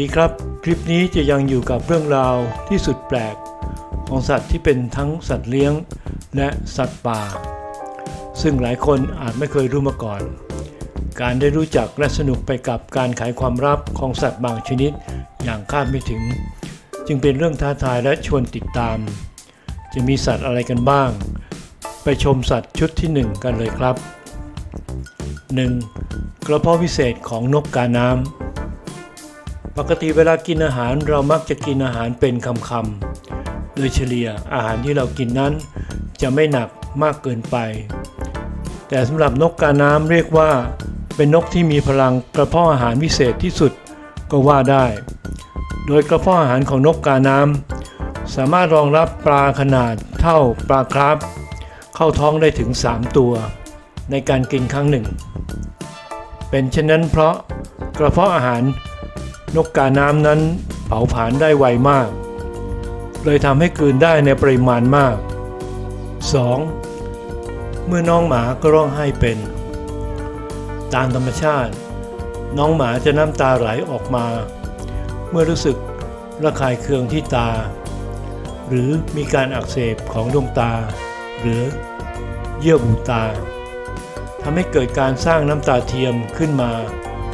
ดีครับ คลิปนี้จะยังอยู่กับเรื่องราวที่สุดแปลก ของสัตว์ที่เป็นทั้งสัตว์เลี้ยง และสัตว์ป่า ซึ่งหลายคนอาจไม่เคยรู้มาก่อน การได้รู้จักและสนุกไปกับการไขความลับของสัตว์บางชนิดอย่างคาดไม่ถึง จึงเป็นเรื่องท้าทายและชวนติดตาม จะมีสัตว์อะไรกันบ้าง ไปชมสัตว์ชุดที่หนึ่งกันเลยครับ 1. กระเพาะวิเศษของนกกาน้ำ ปกติเวลากินอาหารเรามักจะกินอาหารเป็นคำๆโดยเฉลี่ยอาหารที่เรากินนั้น จะไม่หนักมากเกินไป แต่สำหรับนกกาน้ำเรียกว่า เป็นนกที่มีพลังกระเพาะอาหารวิเศษที่สุดก็ว่าได้ โดยกระเพาะอาหารของนกกาน้ำสามารถรองรับปลาขนาดเท่าปลาคราฟเข้าท้องได้ถึง 3 ตัว ในการกินครั้งหนึ่ง เป็นเช่นนั้นเพราะกระเพาะอาหาร นกกาน้ำนั้นเผาผลาญได้ไวมาก เลยทำให้กลืนได้ในปริมาณมาก 2. เมื่อน้องหมาก็ร้องไห้เป็น ตามธรรมชาติ น้องหมาจะน้ำตาไหลออกมา เมื่อรู้สึกระคายเคืองที่ตา หรือมีการอักเสบของดวงตา หรือเยื่อบุตาทำให้เกิดการสร้างน้ำตาเทียมขึ้นมา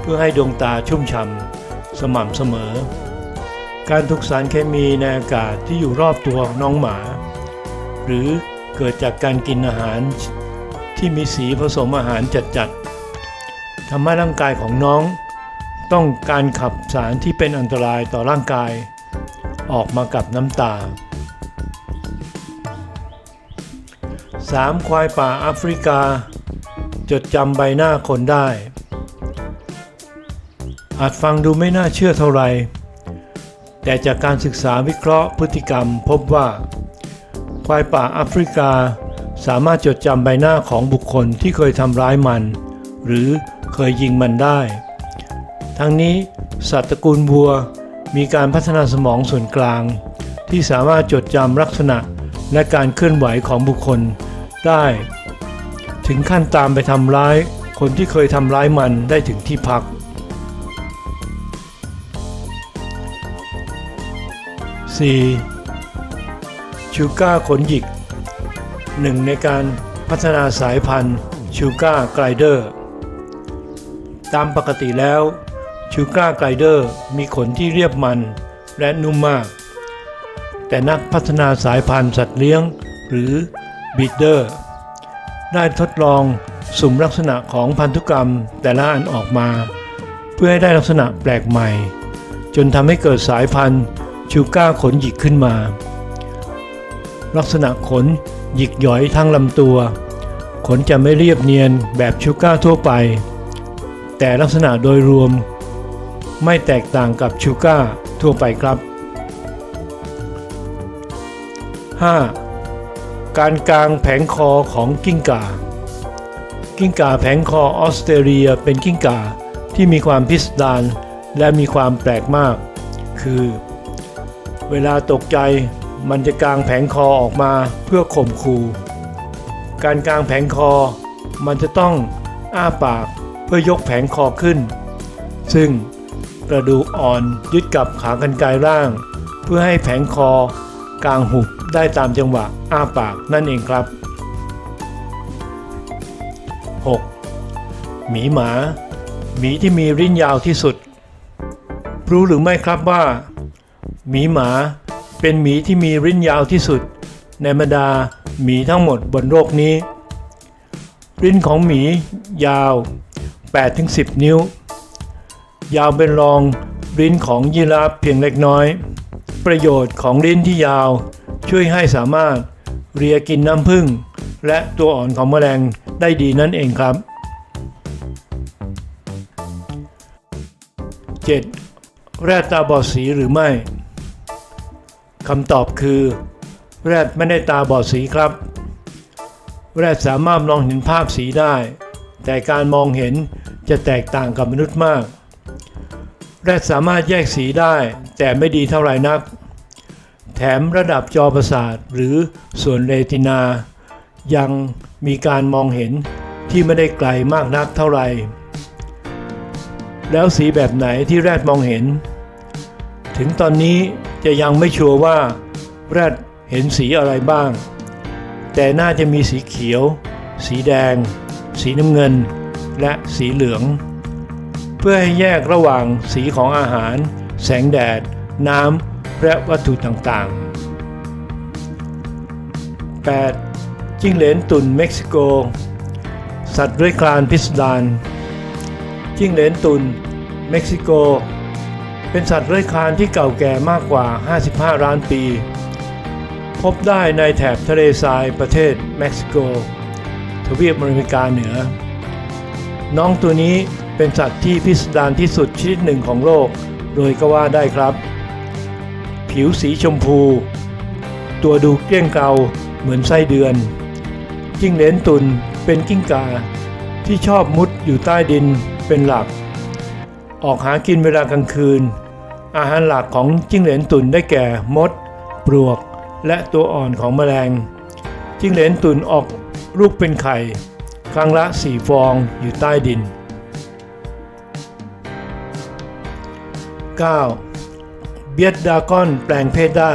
เพื่อให้ดวงตาชุ่มฉ่ำ สม่ำเสมอ การถูกสารเคมีในอากาศที่อยู่รอบตัวน้องหมา หรือเกิดจากการกินอาหารที่มีสีผสมอาหารจัดๆทำให้ร่างกายของน้อง ต้องการขับสารที่เป็นอันตรายต่อร่างกาย ออกมากับน้ำตา 3. ควายป่าแอฟริกา จดจำใบหน้าคนได้ อาจฟังดูไม่น่าเชื่อเท่าไหร่แต่จากการศึกษาวิเคราะห์พฤติกรรมพบว่า ควายป่าแอฟริกาสามารถจดจำใบหน้าของบุคคลที่เคยทำร้ายมัน หรือเคยยิงมันได้ ทั้งนี้สัตว์ตระกูลวัวมีการพัฒนาสมองส่วนกลาง ที่สามารถจดจำลักษณะและการเคลื่อนไหวของบุคคลได้ ถึงขั้นตามไปทำร้ายคนที่เคยทำร้ายมันได้ถึงที่พัก 4. ชูก้าขนหยิกหนึ่งในการพัฒนาสายพันธุ์ชูก้าไกลเดอร์ตามปกติแล้วชูก้าไกลเดอร์มีขนที่เรียบมันและนุ่มมาก แต่นักพัฒนาสายพันธุ์สัตว์เลี้ยงหรือบีดเดอร์ได้ทดลองสุ่มลักษณะของพันธุกรรมแต่ละอันออกมา เพื่อให้ได้ลักษณะแปลกใหม่ จนทำให้เกิดสายพันธุ์ ชูก้าขนหยิกขึ้นมา ลักษณะขนหยิกหย่อยทั้งลำตัว ขนจะไม่เรียบเนียนแบบชูก้าทั่วไป แต่ลักษณะโดยรวม ไม่แตกต่างกับชูก้าทั่วไปครับ 5. การกางแผงคอของกิ้งก่า กิ้งก่าแผงคอออสเตรเลียเป็นกิ้งก่าที่มีความพิสดารและมีความแปลกมาก คือ เวลาตกใจมันจะกางแผงคอออกมาเพื่อข่มขู่การกางแผงคอ มันจะต้องอ้าปากเพื่อยกแผงคอขึ้น ซึ่งกระดูกอ่อนยึดกับขากรรไกรล่าง เพื่อให้แผงคอกางหุบได้ตามจังหวะอ้าปากนั่นเองครับ 6. หมีหมา หมีที่มีริ้นยาวที่สุด รู้หรือไม่ครับว่า หมีหมาเป็นหมีที่มีริ้นยาวที่สุด ในบรรดาหมีทั้งหมดบนโลกนี้ ริ้นของหมียาว 8-10 นิ้ว ยาวเป็นรองริ้นของยีราฟเพียงเล็กน้อย ประโยชน์ของลิ้นที่ยาวช่วยให้สามารถเรียกินน้ำผึ้งและตัวอ่อนของแมลงได้ดีนั่นเองครับ 7. แร่ตาบอดสีหรือไม่ คำตอบคือ แรดไม่ได้ตาบอดสีครับ แรดสามารถมองเห็นภาพสีได้ แต่การมองเห็นจะแตกต่างกับมนุษย์มาก แรดสามารถแยกสีได้ แต่ไม่ดีเท่าไหร่นัก แถมระดับจอประสาทหรือส่วนเรตินา ยังมีการมองเห็นที่ไม่ได้ไกลมากนักเท่าไหร่ แล้วสีแบบไหนที่แรดมองเห็น ถึงตอนนี้ จะยังไม่ชัวร์ว่าแรดเห็นสีอะไรบ้าง แต่น่าจะมีสีเขียว สีแดง สีน้ำเงิน และสีเหลือง เพื่อให้แยกระหว่างสีของอาหาร แสงแดด น้ำและวัตถุต่างๆ 8. จิ้งเหลนตุ่นเม็กซิโก สัตว์เลื้อยคลานพิสดารจิ้งเหลนตุ่นเม็กซิโก เป็นสัตว์เลื้อยคลานที่เก่าแก่มากกว่า 55 ล้านปี พบได้ในแถบทะเลทรายประเทศเม็กซิโก ทวีปอเมริกาเหนือ น้องตัวนี้เป็นสัตว์ที่พิสดารที่สุดชนิดหนึ่งของโลก โดยก็ว่าได้ครับ ผิวสีชมพู ตัวดูเกลี้ยงเกาเหมือนไส้เดือน จิ้งเหลนตุนเป็นกิ้งกาที่ชอบมุดอยู่ใต้ดินเป็นหลัก ออกหากินเวลากลางคืน อาหารหลักของจิ้งเหลนตุ่นได้แก่มด ปลวก และตัวอ่อนของแมลง จิ้งเหลนตุ่นออกลูกเป็นไข่ ครั้งละสี่ฟองอยู่ใต้ดิน 9. เบียดดากอนแปลงเพศได้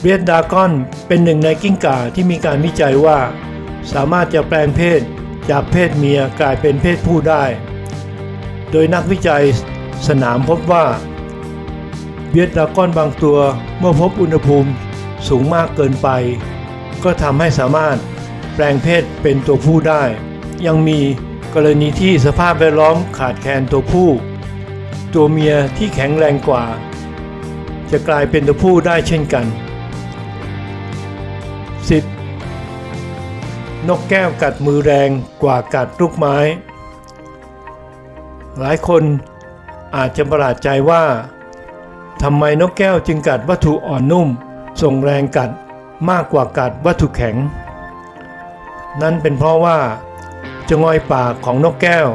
เบียดดากอนเป็นหนึ่งในกิ้งก่าที่มีการวิจัยว่า สามารถจะแปลงเพศจากเพศเมียกลายเป็นเพศผู้ได้ โดยนักวิจัย สนามพบว่าเบียดดากอนบางตัวเมื่อพบอุณหภูมิสูงมากเกินไป ก็ทำให้สามารถแปลงเพศเป็นตัวผู้ได้ ยังมีกรณีที่สภาพแวดล้อมขาดแคลนตัวผู้ ตัวเมียที่แข็งแรงกว่า จะกลายเป็นตัวผู้ได้เช่นกัน 10. นกแก้วกัดมือแรงกว่ากัดลูกไม้ หลายคน อาจจะประหลาดใจว่าทำไมนกแก้วจึงกัดวัตถุอ่อนนุ่ม ส่งแรงกัดมากกว่ากัดวัตถุแข็ง นั่นเป็นเพราะว่าจงอยปากของนกแก้ว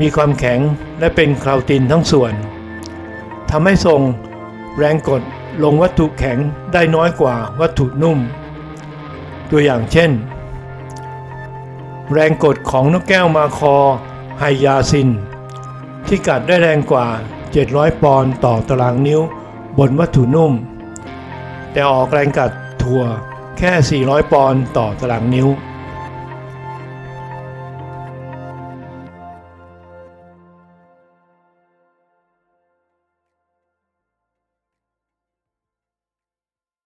มีความแข็งและเป็นคลาวตินทั้งส่วนทำให้ส่งแรงกดลงวัตถุแข็งได้น้อยกว่าวัตถุนุ่ม ตัวอย่างเช่น แรงกดของนกแก้วมาคอไฮยาซิน ที่กัดได้แรงกว่า 700 ปอนด์ต่อตารางนิ้ว บนวัตถุนุ่ม แต่ออกแรงกัดถั่วแค่ 400 ปอนด์ต่อตารางนิ้ว